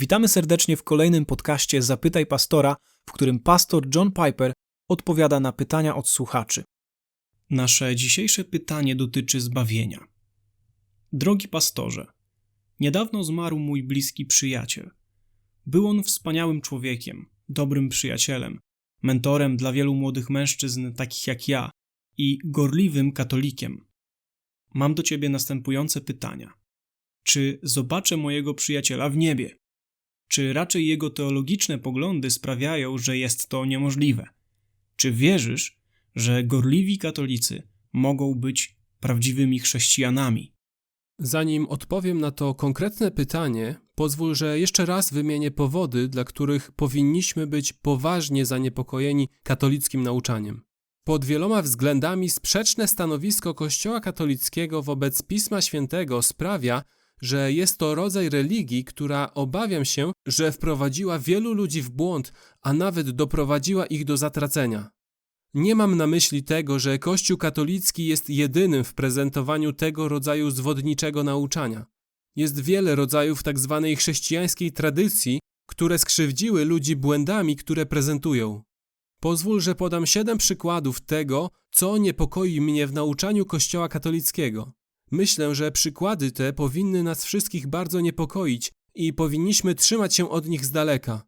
Witamy serdecznie w kolejnym podcaście Zapytaj Pastora, w którym pastor John Piper odpowiada na pytania od słuchaczy. Nasze dzisiejsze pytanie dotyczy zbawienia. Drogi pastorze, niedawno zmarł mój bliski przyjaciel. Był on wspaniałym człowiekiem, dobrym przyjacielem, mentorem dla wielu młodych mężczyzn takich jak ja i gorliwym katolikiem. Mam do ciebie następujące pytania. Czy zobaczę mojego przyjaciela w niebie? Czy raczej jego teologiczne poglądy sprawiają, że jest to niemożliwe? Czy wierzysz, że gorliwi katolicy mogą być prawdziwymi chrześcijanami? Zanim odpowiem na to konkretne pytanie, pozwól, że jeszcze raz wymienię powody, dla których powinniśmy być poważnie zaniepokojeni katolickim nauczaniem. Pod wieloma względami sprzeczne stanowisko Kościoła katolickiego wobec Pisma Świętego sprawia, że jest to rodzaj religii, która obawiam się, że wprowadziła wielu ludzi w błąd, a nawet doprowadziła ich do zatracenia. Nie mam na myśli tego, że Kościół katolicki jest jedynym w prezentowaniu tego rodzaju zwodniczego nauczania. Jest wiele rodzajów tzw. Tak chrześcijańskiej tradycji, które skrzywdziły ludzi błędami, które prezentują. Pozwól, że podam siedem przykładów tego, co niepokoi mnie w nauczaniu Kościoła katolickiego. Myślę, że przykłady te powinny nas wszystkich bardzo niepokoić i powinniśmy trzymać się od nich z daleka.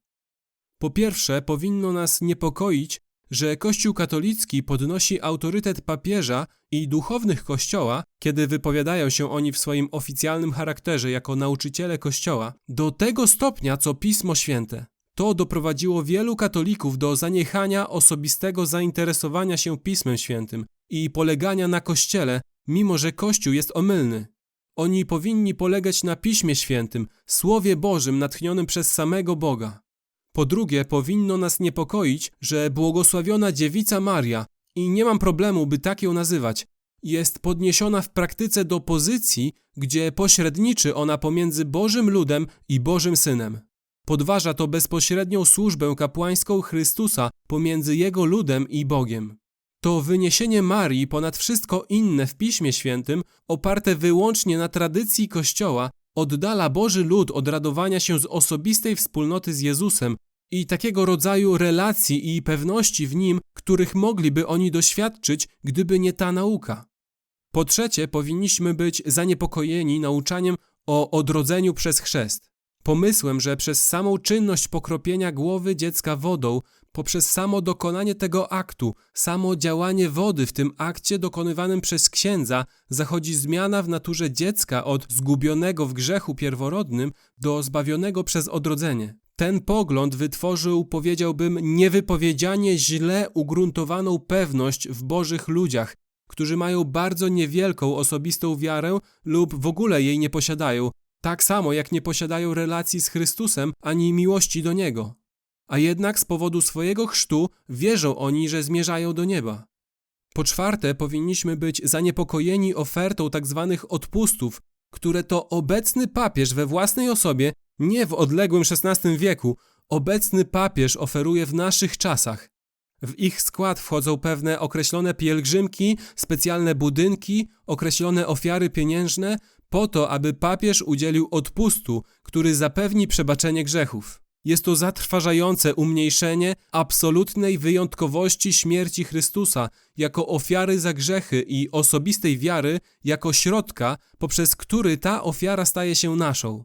Po pierwsze, powinno nas niepokoić, że Kościół katolicki podnosi autorytet papieża i duchownych Kościoła, kiedy wypowiadają się oni w swoim oficjalnym charakterze jako nauczyciele Kościoła, do tego stopnia co Pismo Święte. To doprowadziło wielu katolików do zaniechania osobistego zainteresowania się Pismem Świętym i polegania na Kościele, mimo że Kościół jest omylny. Oni powinni polegać na Piśmie Świętym, Słowie Bożym natchnionym przez samego Boga. Po drugie, powinno nas niepokoić, że błogosławiona dziewica Maria, i nie mam problemu, by tak ją nazywać, jest podniesiona w praktyce do pozycji, gdzie pośredniczy ona pomiędzy Bożym ludem i Bożym Synem. Podważa to bezpośrednią służbę kapłańską Chrystusa pomiędzy Jego ludem i Bogiem. To wyniesienie Marii ponad wszystko inne w Piśmie Świętym, oparte wyłącznie na tradycji Kościoła, oddala Boży lud od radowania się z osobistej wspólnoty z Jezusem i takiego rodzaju relacji i pewności w nim, których mogliby oni doświadczyć, gdyby nie ta nauka. Po trzecie, powinniśmy być zaniepokojeni nauczaniem o odrodzeniu przez chrzest. Pomysłem, że przez samą czynność pokropienia głowy dziecka wodą poprzez samo dokonanie tego aktu, samo działanie wody w tym akcie dokonywanym przez księdza, zachodzi zmiana w naturze dziecka od zgubionego w grzechu pierworodnym do zbawionego przez odrodzenie. Ten pogląd wytworzył, powiedziałbym, niewypowiedzianie źle ugruntowaną pewność w Bożych ludziach, którzy mają bardzo niewielką osobistą wiarę lub w ogóle jej nie posiadają, tak samo jak nie posiadają relacji z Chrystusem ani miłości do Niego a jednak z powodu swojego chrztu wierzą oni, że zmierzają do nieba. Po czwarte, powinniśmy być zaniepokojeni ofertą tzw. Tak odpustów, które to obecny papież we własnej osobie, nie w odległym XVI wieku, obecny papież oferuje w naszych czasach. W ich skład wchodzą pewne określone pielgrzymki, specjalne budynki, określone ofiary pieniężne, po to, aby papież udzielił odpustu, który zapewni przebaczenie grzechów. Jest to zatrważające umniejszenie absolutnej wyjątkowości śmierci Chrystusa jako ofiary za grzechy i osobistej wiary jako środka, poprzez który ta ofiara staje się naszą.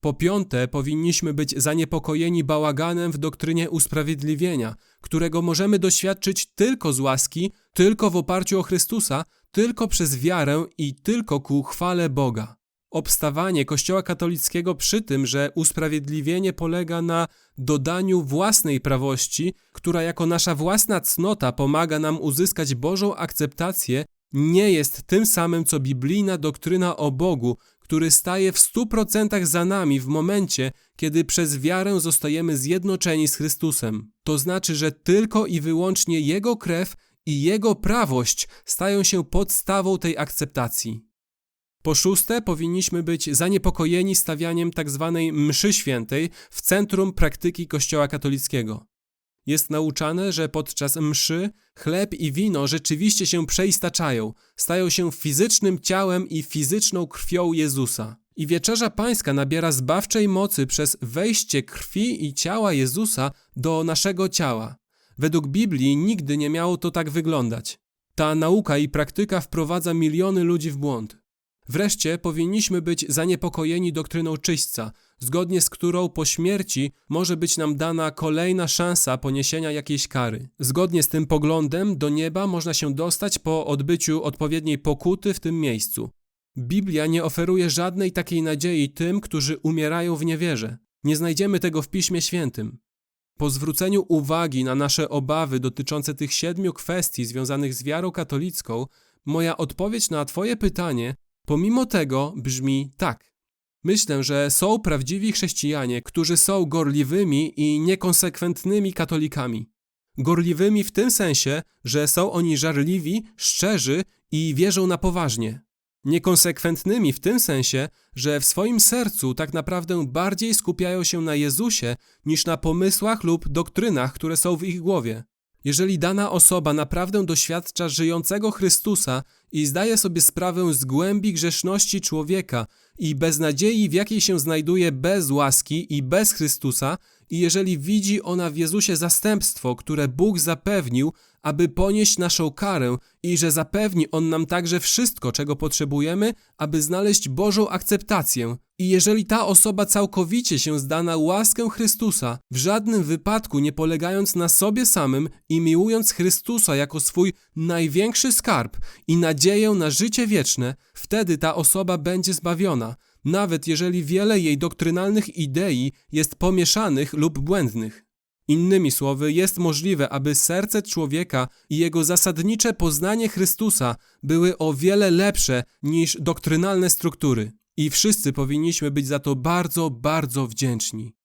Po piąte, powinniśmy być zaniepokojeni bałaganem w doktrynie usprawiedliwienia, którego możemy doświadczyć tylko z łaski, tylko w oparciu o Chrystusa, tylko przez wiarę i tylko ku chwale Boga. Obstawanie Kościoła katolickiego przy tym, że usprawiedliwienie polega na dodaniu własnej prawości, która jako nasza własna cnota pomaga nam uzyskać Bożą akceptację, nie jest tym samym co biblijna doktryna o Bogu, który staje w stu procentach za nami w momencie, kiedy przez wiarę zostajemy zjednoczeni z Chrystusem. To znaczy, że tylko i wyłącznie Jego krew i Jego prawość stają się podstawą tej akceptacji. Po szóste, powinniśmy być zaniepokojeni stawianiem tzw. Tak mszy świętej w centrum praktyki Kościoła katolickiego. Jest nauczane, że podczas mszy chleb i wino rzeczywiście się przeistaczają, stają się fizycznym ciałem i fizyczną krwią Jezusa. I wieczerza pańska nabiera zbawczej mocy przez wejście krwi i ciała Jezusa do naszego ciała. Według Biblii nigdy nie miało to tak wyglądać. Ta nauka i praktyka wprowadza miliony ludzi w błąd. Wreszcie powinniśmy być zaniepokojeni doktryną czyśćca, zgodnie z którą po śmierci może być nam dana kolejna szansa poniesienia jakiejś kary. Zgodnie z tym poglądem do nieba można się dostać po odbyciu odpowiedniej pokuty w tym miejscu. Biblia nie oferuje żadnej takiej nadziei tym, którzy umierają w niewierze. Nie znajdziemy tego w Piśmie Świętym. Po zwróceniu uwagi na nasze obawy dotyczące tych siedmiu kwestii związanych z wiarą katolicką, moja odpowiedź na Twoje pytanie, pomimo tego, brzmi tak. Myślę, że są prawdziwi chrześcijanie, którzy są gorliwymi i niekonsekwentnymi katolikami. Gorliwymi w tym sensie, że są oni żarliwi, szczerzy i wierzą na poważnie. Niekonsekwentnymi w tym sensie, że w swoim sercu tak naprawdę bardziej skupiają się na Jezusie niż na pomysłach lub doktrynach, które są w ich głowie. Jeżeli dana osoba naprawdę doświadcza żyjącego Chrystusa i zdaje sobie sprawę z głębi grzeszności człowieka i beznadziei, w jakiej się znajduje bez łaski i bez Chrystusa, i jeżeli widzi ona w Jezusie zastępstwo, które Bóg zapewnił, aby ponieść naszą karę i że zapewni On nam także wszystko, czego potrzebujemy, aby znaleźć Bożą akceptację. I jeżeli ta osoba całkowicie się zda na łaskę Chrystusa, w żadnym wypadku nie polegając na sobie samym i miłując Chrystusa jako swój największy skarb i nadzieję na życie wieczne, wtedy ta osoba będzie zbawiona, nawet jeżeli wiele jej doktrynalnych idei jest pomieszanych lub błędnych. Innymi słowy, jest możliwe, aby serce człowieka i jego zasadnicze poznanie Chrystusa były o wiele lepsze niż doktrynalne struktury. I wszyscy powinniśmy być za to bardzo, bardzo wdzięczni.